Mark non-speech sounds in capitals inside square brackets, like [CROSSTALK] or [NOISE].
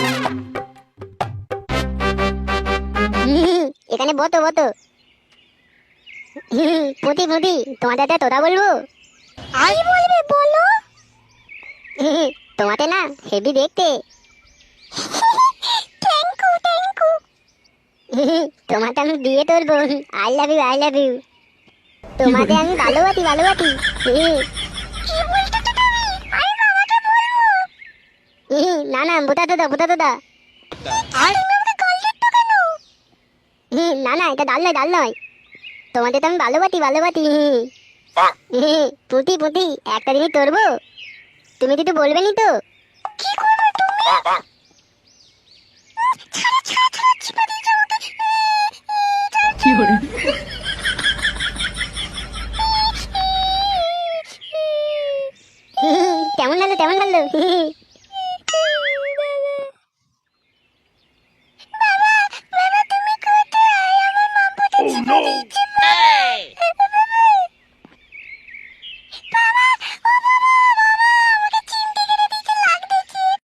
[LAUGHS] এখানে বতো বতো। [LAUGHS] পুঁতি পুঁতি তোমাদের তোরা বলব? আই বলবে বলো। [LAUGHS] তোমাতে না হেভি দেখতে। থ্যাংক ইউ থ্যাংক তোমাকে আমি বিয়ে করব। I love you I love you তোমাকে আমি ভালোবাসি ভালোবাসি। হুম। হুম, না না বুতা তো দা বুতা তো দা হুম, না না এটা ডাল নয় ডাল নয় তোমাদের তো আমি ভালোবাসি ভালোবাসি হুম। হুম, পুঁতি পুঁতি একটা জিনিস করব তুমি কিছু বলবে নি তো হুম, কেমন লাগল কেমন লাগল Oh no! Hey!